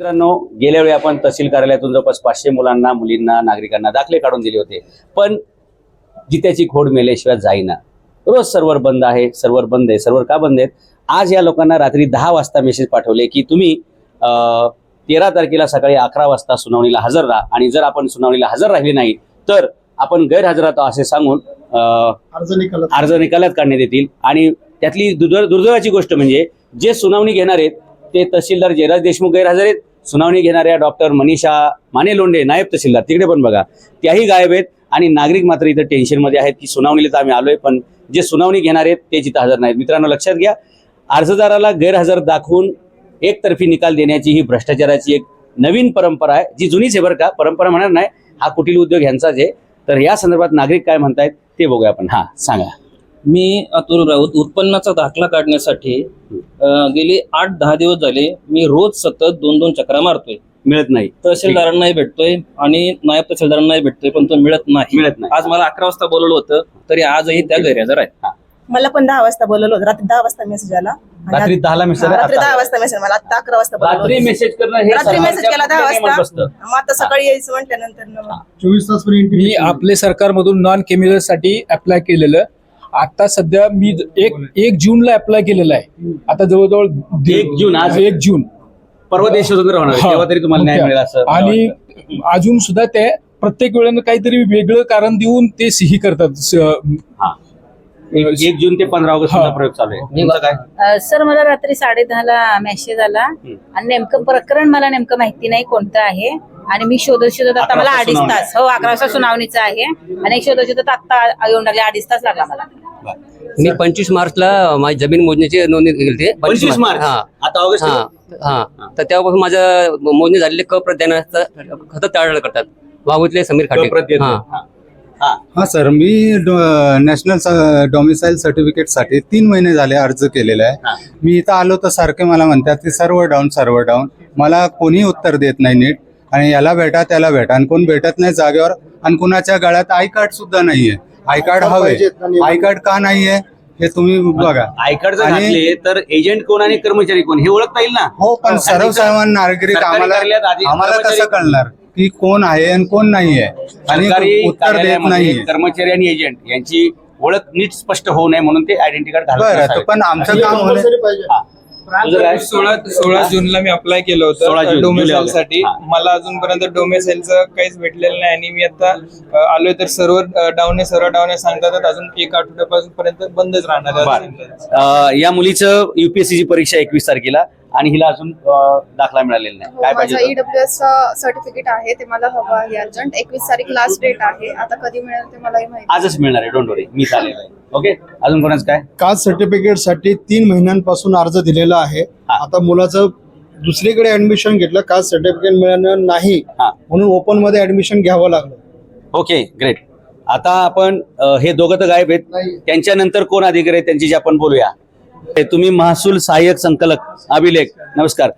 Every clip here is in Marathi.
मित्रांनो गेल्या वेळी आपण तहसील कार्यालयातून जवळपास पाचशे मुलांना मुलींना नागरिकांना दाखले काढून दिले होते. पण जित्याची खोड मेल्याशिवाय जाईना. रोज सर्व्हर बंद आहे सर्व्हर बंद आहे सर्व्हर का बंद आहेत? आज या लोकांना रात्री दहा वाजता मेसेज पाठवले की तुम्ही तेरा तारखेला सकाळी अकरा वाजता सुनावणीला हजर राहा. आणि जर आपण सुनावणीला हजर राहिले नाही तर आपण गैरहजर आहोत असे सांगून अर्ज निकालात काढण्यात येतील. आणि त्यातली दुर्दैव दुर्दैवाची गोष्ट म्हणजे जे सुनावणी घेणार आहेत ते तहसीलदार जयराज देशमुख गैरहजर आहेत. सुनावणी घेणाऱ्या डॉक्टर मनीषा माने लोंढे नायब तहसीलदार. तिकडे पण बघा. त्याही गायब आहेत आणि नागरिक मात्र इथं टेन्शनमध्ये आहेत की सुनावणीला तर आम्ही आलोय पण जे सुनावणी घेणार आहेत ते जिथं हजर नाहीत. मित्रांनो लक्षात घ्या. अर्जदाराला गैरहजर दाखवून एकतर्फी निकाल देण्याची ही भ्रष्टाचाराची एक नवीन परंपरा आहे जी जुनीच आहे बरं का. परंपरा म्हणणार नाही हा कुटील उद्योग ह्यांचाच आहे. तर या संदर्भात नागरिक काय म्हणतायत ते बघूया आपण. हा सांगा. मी अतुल राऊत उत्पन्नाचा दाखला काढण्यासाठी गेले आठ दहा दिवस झाले मी रोज सतत दोन दोन चक्रा मारतोय. मिळत नाही. तहसीलदारांनाही भेटतोय आणि नायब तहसीलदारांनाही भेटतोय पण तो मिळत नाही. मिळत नाही. आज मला अकरा वाजता बोलवलं होतं तरी आजही त्या गैरहजर आहे. मला पण दहा वाजता बोलवलं होतं. रात्री दहा वाजता मेसेज आला. रात्री आता- दहाला मेसेज हा, रात्री दहा वाजता मेसेज मला आता अकरा वाजता बोलवलं रात्री होतं. मेसेज करणं हे रात्री मेसेज सरकारच्या केला दहा कुठल्या नियमात वाजता बसतं? मग आता सकाळी यायचं म्हटल्यानंतर न चोवीस तास पर्यंत मी आपले सरकारमधून नॉन केमिकलसाठी अप्लाय केलेलं. आता सध्या मी एक एक जूनला अप्लाय केलेलं आहे आता जवळजवळ दीड- एक जून, आज? एक जून परवा देश स्वतंत्र होणार आहे. तेव्हा तरी तुम्हाला न्याय मिळेल असं मला आणि वाटतं. अजून सुद्धा ते प्रत्येक वेळेनं काहीतरी वेगळं कारण देऊन ते सिही करतात स- हा. एक एक जून ते पंधरा ऑगस्ट हा. चालू आहे तुमचं काय अ, सर मला रात्री साडे ला मेसेज आला आणि नेमकं प्रकरण मला नेमकं माहिती नाही कोणतं आहे आणि मी शोधत शोधत आता अकरा मला वाजता अडीच सुनावणी. तास हो अकरा वाजता सुनावणीचं आहे आणि शोधत शोधत आता येऊन लागले अडीच तास लागला मला मी पंचवीस मार्चला माझी जमीन मोजणीची नोंदणी केली होती. पंचवीस मार्च? हा. आता ऑगस्ट हा. हा. तर तेव्हापासून माझं मोजणी झालेले क प्रत देण्याचं खतं टाळलं करतात. वाघुतले समीर खाटे. हा. हा. सर. मी नॅशनल डोमिसाईल सर्टिफिकेटसाठी तीन महिने झाले अर्ज केलेला. आहे. मी इथं आलो तर सारखे मला म्हणतात की सर्व्हर डाऊन सर्व्हर डाऊन. मला कोणी उत्तर देत नाही नीट. आणि याला भेटा त्याला भेटा. आणि कोण भेटत नाही जागेवर आणि कुणाच्या गळ्यात आय कार्ड सुद्धा नाहीये. आय कार्ड हवे. आय कार्ड का नाहीये हे तुम्ही बघा. आय कार्ड जर आणि- घातले तर एजंट कोण आणि कर्मचारी कोण हे ओळखता येईल ना? हो पण सर्वसामान्य नागरिक सरकारी आम्हाला कार्यालयात आधी आम्हाला कसं कर्मचारी- कळणार की कोण आहे आणि कोण नाहीये? आणि सरकारी उत्तर देत कार्यालयामध्ये नाहीये. कर्मचारी आणि एजंट यांची ओळख नीट स्पष्ट होऊ नये म्हणून ते आयडेंटिटी कार्ड घालत बरं पण आमचं काम होणं कंपल्सरी पाहिजे. हा. तुझं काय? सोळा सोळा जूनला मी अप्लाय केलं 16 जून, होतं डोमेसाईल जुलै, साठी हा. मला अजूनपर्यंत डोमेसाईलचं काहीच भेटलेलं नाही आणि मी आता अ, आलोय तर सर्व्हर डाऊन आहे सर्व्हर डाऊन आहे सांगतात अजून एक आठवड्यापासून पर्यंत बंदच राहणार आहे. अं, या मुलीचं युपीएससी ची परीक्षा एकवीस तारखेला. आणि हिला अजून दाखला मिळालेला नाही. काय माझं पाहिजे सर्टिफिकेट आहे ते मला हवं आहे अर्जंट. एकवीस तारीख लास्ट डेट आहे. आता कधी मिळेल ते माहिती आजच मिळणार आहे डोंट वरी मी चालेल. आहे ओके अजून कोणाच काय? कास्ट सर्टिफिकेटसाठी तीन महिन्यांपासून अर्ज दिलेला आहे. हा. आता मुलाचं दुसरीकडे ऍडमिशन घेतलं कास्ट सर्टिफिकेट मिळालं नाही. हा. म्हणून ओपनमध्ये ऍडमिशन घ्यावं लागलं. ओके ग्रेट आता आपण हे दोघं तर गायब आहेत. त्यांच्यानंतर कोण अधिकारी त्यांची आपण बोलूया. हे तुम्ही महसूल सहाय्यक संकलक अभिलेख नमस्कार.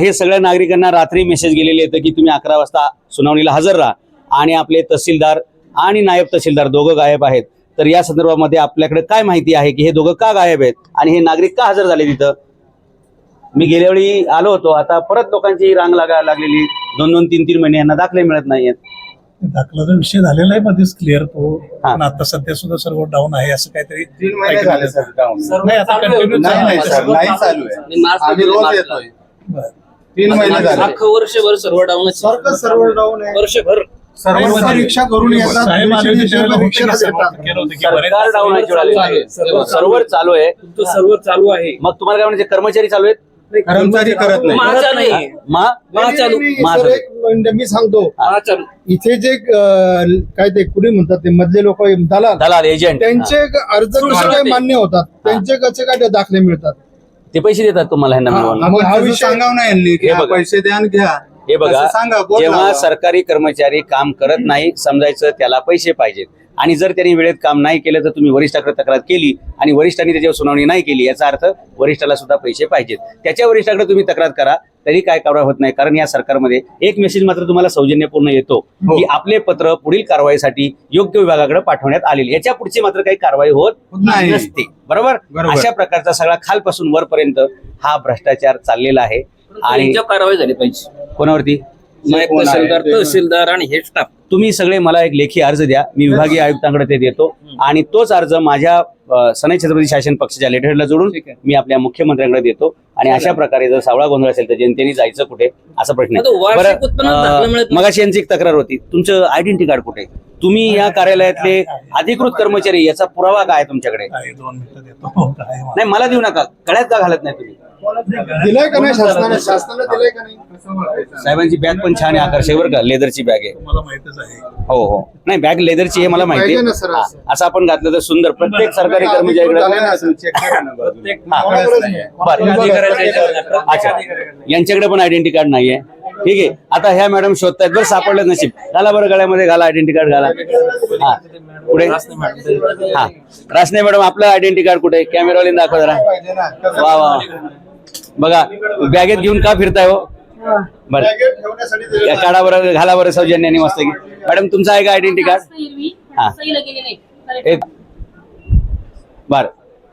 हे सगळ्या नागरिकांना रात्री मेसेज गेलेले येतं की तुम्ही अकरा वाजता सुनावणीला हजर राहा. आणि आपले तहसीलदार आणि नायब तहसीलदार दोघं गायब आहेत. तर या संदर्भामध्ये आपल्याकडे काय माहिती आहे की हे दोघं का गायब आहेत आणि हे नागरिक का हजर झाले तिथं? मी गेल्या वेळी आलो होतो. आता परत लोकांची रांग लागायला लागलेली. दोन दोन तीन तीन महिने यांना दाखले मिळत नाहीत दाखलाचा विषय झालेला आहे मध्येच क्लिअर तो. पण आता सध्या सुद्धा सर्व डाऊन आहे असं काहीतरी तीन महिने झाले सर जाऊन. नाही आता continue नाही नाही चालू सर आहे. नाही चालू आहे. आणि मार्च आम्ही रोज मार्चला. येतोय. बरं. तीन महिने झाले. अख्खं वर्षभर सर्व डाऊन डाऊन आहे. वर्षभर. सर्व करून येतात डाऊन आहे चालू आहे. सर्व्हर चालू आहे. तुमचं सर्व चालू आहे. मग तुम्हाला काय म्हणायचे? कर्मचारी चालू आहेत? कर्मचारी करत नाही. माझा नाही. मा चालू. नाही, नाही, सांगतो. चालू. इथे जे अं, काय ते कुणी म्हणतात ते मधले लोक दलाल. दलाल एजंट. त्यांचे अर्ज कसे काय मान्य होतात. त्यांचे कसे काय दाखले मिळतात? ते पैसे देतात तुम्हाला ह्यांना मिळवून मग हा हा विषय विषय- सांगाव ना यांनी की हे हा बघा. पैसे द्या आणि घ्या. हे बघा जेव्हा. सरकारी कर्मचारी काम करत नाही समजायचं त्याला पैसे पाहिजेत आणि जर त्यांनी वेळेत काम नाही केलं तर तुम्ही वरिष्ठाकडे तक्रार केली आणि वरिष्ठांनी त्याच्यावर सुनावणी नाही केली याचा अर्थ वरिष्ठाला सुद्धा पैसे पाहिजेत त्याच्या वरिष्ठाकडे तुम्ही तक्रार करा तरी काय कारवाई होत नाही कारण या सरकारमध्ये एक मेसेज मात्र तुम्हाला सौजन्यपूर्ण येतो हो. की आपले पत्र पुढील कारवाईसाठी योग्य विभागाकडे पाठवण्यात आलेली याच्या पुढची मात्र काही कारवाई होत नाही. नसते बरोबर. अशा प्रकारचा सगळा खालपासून वरपर्यंत हा भ्रष्टाचार चाललेला आहे आणि कारवाई झाली पाहिजे. कोणावरती? नायब तहसीलदार ते- तहसीलदार आणि हे स्टाफ तुम्ही सगळे मला एक लेखी अर्ज द्या. मी विभागीय आयुक्तांकडे ते देतो. आणि तोच अर्ज माझ्या अ, सनई छत्रपती शासन पक्षाच्या लेटरला जोडून ठीक आहे. मी आपल्या मुख्यमंत्र्यांकडे देतो. आणि अशा प्रकारे जर सावळा गोंधळ असेल तर जनतेने जायचं कुठे? असा प्रश्न आता आहे वार्षिक उत्पन्नात दाखला मिळत नाही. मगाशी यांची एक तक्रार होती. तुमचं आयडेंटिटी कार्ड कुठे? तुम्ही या कार्यालयातले अधिकृत कर्मचारी याचा पुरावा काय आहे तुमच्याकडे? काय दोन मिनिटं देतो. काय नाही मला देऊ नका. कळ्यात का घालत नाही तुम्ही? दिलाय का नाही? शासनाने शासनाने दिलाय का नाही? साहेबांची बॅग पण छान आहे आकर्षक बरं का लेदरची बॅग आहे. मला माहितच आहे. हो हो. नाही बॅग लेदरची हे मला माहिती पाहिजे आहे. ना सर हा, असं. असं आपण घातलं तर सुंदर. प्रत्येक सरकारी अधिकृत कर्मचारीकडे झालं नाही असेल. चेक करा ना बाजूला. हा. कोणाकडेच नाही. बरं. अच्छा. यांच्याकडे पण आयडेंटिटी कार्ड नाहीये. ठीक आहे. आता ह्या मॅडम शोधतायत बरं सापडलं नशीब. घाला बरं गळ्यामध्ये घाला आयडेंटिटी कार्ड घाला. हा. पुढे हा. रासने मॅडम आपलं आयडेंटिटी कार्ड कुठे? कॅमेरावाले दाखवा जरा. वा वा बघा बॅगेत घेऊन का फिरताय हो? बरं. काढा बरं घाला बरं सौजन्याने मस्त की मॅडम तुमचा आहे का आयडेंटिटी कार्ड हा. एक. बर.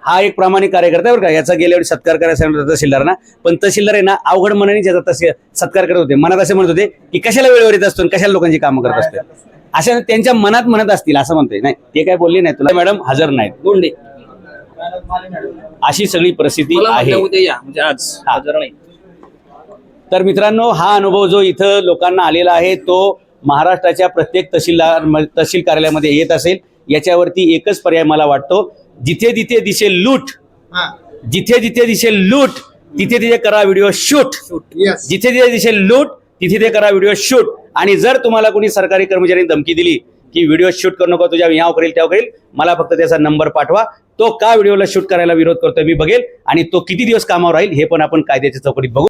हा एक प्रामाणिक कार्यकर्ता आहे बरं का? याचा गेल्या वेळी सत्कार करायला सांगितलं होतं तहसीलदारांना पण तहसीलदार आहे ना अवघड मनाने याचा तसे सत्कार करत होते. मनात असे म्हणत होते की कशाला वेळेवर येत असतो कशाला लोकांची कामं करत असतो? अशा त्यांच्या मनात म्हणत असतील असं म्हणतोय. नाही ते काय बोलले नाही तुला? मॅडम हजर नाहीत. गोंडे. अशी सगळी परिस्थिती आहे. म्हणजे आज. हा. हजर नाही. तर मित्रांनो हा अनुभव जो इथं लोकांना आलेला आहे तो महाराष्ट्राच्या प्रत्येक तहसीलदार म- तहसील कार्यालयामध्ये येत असेल. याच्यावरती एकच पर्याय मला वाटतो. जिथे जिथे दिसेल लूट हा. जिथे जिथे दिसेल लूट तिथे तिथे करा व्हिडिओ शूट. जिथे जिथे दिसेल लूट तिथे ते करा व्हिडिओ शूट. आणि जर तुम्हाला कोणी सरकारी कर्मचाऱ्यांनी धमकी दिली की व्हिडिओ शूट करू नको तुझ्या ह्याव करेल त्याव करेल मला फक्त त्याचा नंबर पाठवा. तो का व्हिडिओला शूट करायला विरोध करतोय मी बघेल. आणि तो किती दिवस कामावर राहील हे पण आपण कायद्याच्या चौकटीत बघू.